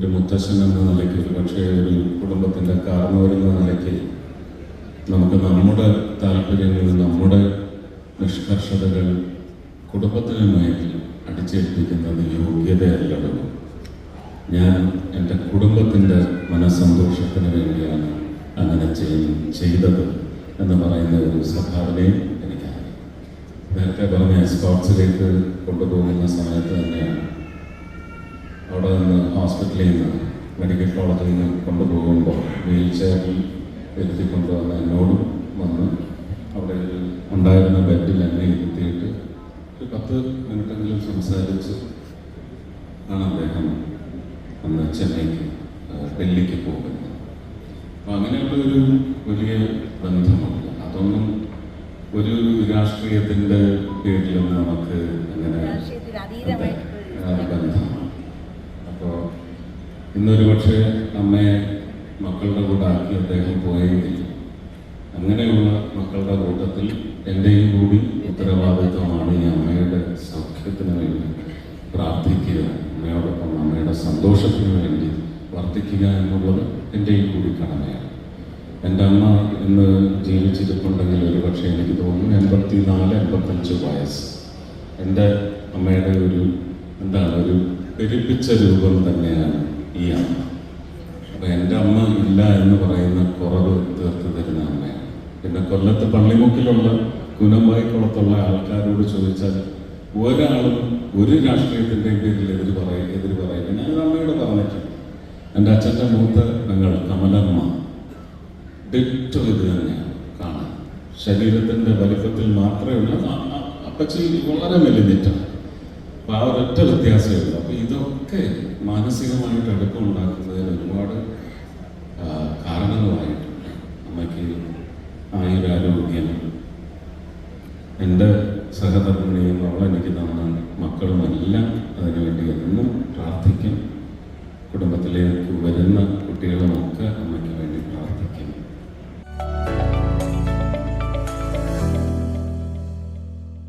ഒരു മുത്തശ്ശൻ എന്ന നിലയ്ക്ക് ഒരു പക്ഷേ ഒരു കുടുംബത്തിന്റെ കാർന്നവരെന്ന നിലയ്ക്ക് നമുക്ക് നമ്മുടെ താല്പര്യങ്ങൾ നമ്മുടെ നിഷ്കർഷതകൾ കുടുംബത്തിന് മേഖല അടിച്ചേൽപ്പിക്കുന്നത് യോഗ്യതയല്ലല്ലോ ഞാൻ എന്റെ കുടുംബത്തിന്റെ മനസ്സന്തോഷത്തിന് വേണ്ടിയാണ് അങ്ങനെ ചെയ്യും ചെയ്തത് എന്ന് പറയുന്ന ഒരു സ്വഭാവനയും എനിക്കറിയാം. നേരത്തെ പറഞ്ഞ സ്പോർട്സിലേക്ക് കൊണ്ടുപോകുന്ന സമയത്ത് നിന്ന് ഹോസ്പിറ്റലിൽ നിന്ന് മെഡിക്കൽ കോളേജിൽ നിന്ന് കൊണ്ടുപോകുമ്പോൾ വീൽ ചെയറിൽ ഇരുത്തി കൊണ്ടുവന്ന എന്നോടും വന്ന് അവിടെ ഉണ്ടായിരുന്ന ബെഡിൽ എന്നെ ഇരുത്തിയിട്ട് ഒരു പത്ത് മിനിറ്റെങ്കിലും സംസാരിച്ച് ആണ് അദ്ദേഹം അന്ന് ചെന്നൈക്ക് ഡൽഹിക്ക് പോകുന്നത്. അപ്പോൾ അങ്ങനെയുള്ള ഒരു വലിയ ബന്ധമുണ്ട്. അതൊന്നും ഒരു രാഷ്ട്രീയത്തിന്റെ പേരിൽ നമുക്ക് അങ്ങനെ രാഷ്ട്രീയത്തിൽ ഇന്നൊരു പക്ഷേ അമ്മയെ മക്കളുടെ കൂടെ ആക്കി അദ്ദേഹം പോയെങ്കിൽ അങ്ങനെയുള്ള മക്കളുടെ കൂട്ടത്തിൽ എന്റെയും കൂടി ഉത്തരവാദിത്വമാണ് ഈ അമ്മയുടെ സൗഖ്യത്തിന് വേണ്ടി പ്രാർത്ഥിക്കുക. അമ്മയോടൊപ്പം അമ്മയുടെ സന്തോഷത്തിന് വേണ്ടി വർദ്ധിക്കുക എന്നുള്ളത് എന്റെയും കൂടി കടമയാണ്. എന്റെ അമ്മ ഇന്ന് ജീവിച്ചിരിപ്പുണ്ടെങ്കിൽ ഒരു പക്ഷേ എനിക്ക് തോന്നുന്നു എൺപത്തി നാല് എൺപത്തഞ്ച് വയസ്സ്. എന്റെ അമ്മയുടെ ഒരു എന്താണ് ഒരു പെരുപ്പിച്ച രൂപം തന്നെയാണ് ഈ അമ്മ അപ്പോൾ എന്റെ അമ്മ ഇല്ല എന്ന് പറയുന്ന കുറവ് തീർത്ത് തരുന്ന അമ്മയാണ്. പിന്നെ കൊല്ലത്ത് പള്ളിമുക്കിലുള്ള കുനമ്പായിക്കുളത്തുള്ള ആൾക്കാരോട് ചോദിച്ചാൽ ഒരാളും ഒരു രാഷ്ട്രീയത്തിന്റെയും പേരിൽ എതിര് പറയും എതിര് പറയില്ല. ഞാൻ അമ്മയോട് പറഞ്ഞിട്ടുണ്ട്. എന്റെ അച്ഛന്റെ മൂത്ത ഞങ്ങൾ കമലമ്മ ഡിറ്റോ ഇത് തന്നെയാണ് കാണാൻ. ശരീരത്തിന്റെ വലിപ്പത്തിൽ മാത്രമേ ഉള്ളൂ. അപ്പച്ചി വളരെ മെലിഞ്ഞിട്ടാണ്. അപ്പം ആ ഒരൊറ്റ വ്യത്യാസമേ ഉള്ളൂ. അപ്പം ഇതൊക്കെ മാനസികമായിട്ട് അടുപ്പം ഉണ്ടാക്കുന്നതിന് ഒരുപാട് ആ, കാരണങ്ങളായിട്ടുണ്ട് അമ്മയ്ക്ക് ആയുരാരോഗ്യം എന്റെ സഹധർമ്മിണിയും അവളെനിക്ക് മക്കളും എല്ലാം അതിനുവേണ്ടി എന്നും പ്രാർത്ഥിക്കും. കുടുംബത്തിലേക്ക് വരുന്ന കുട്ടികളുമൊക്കെ അമ്മയ്ക്ക്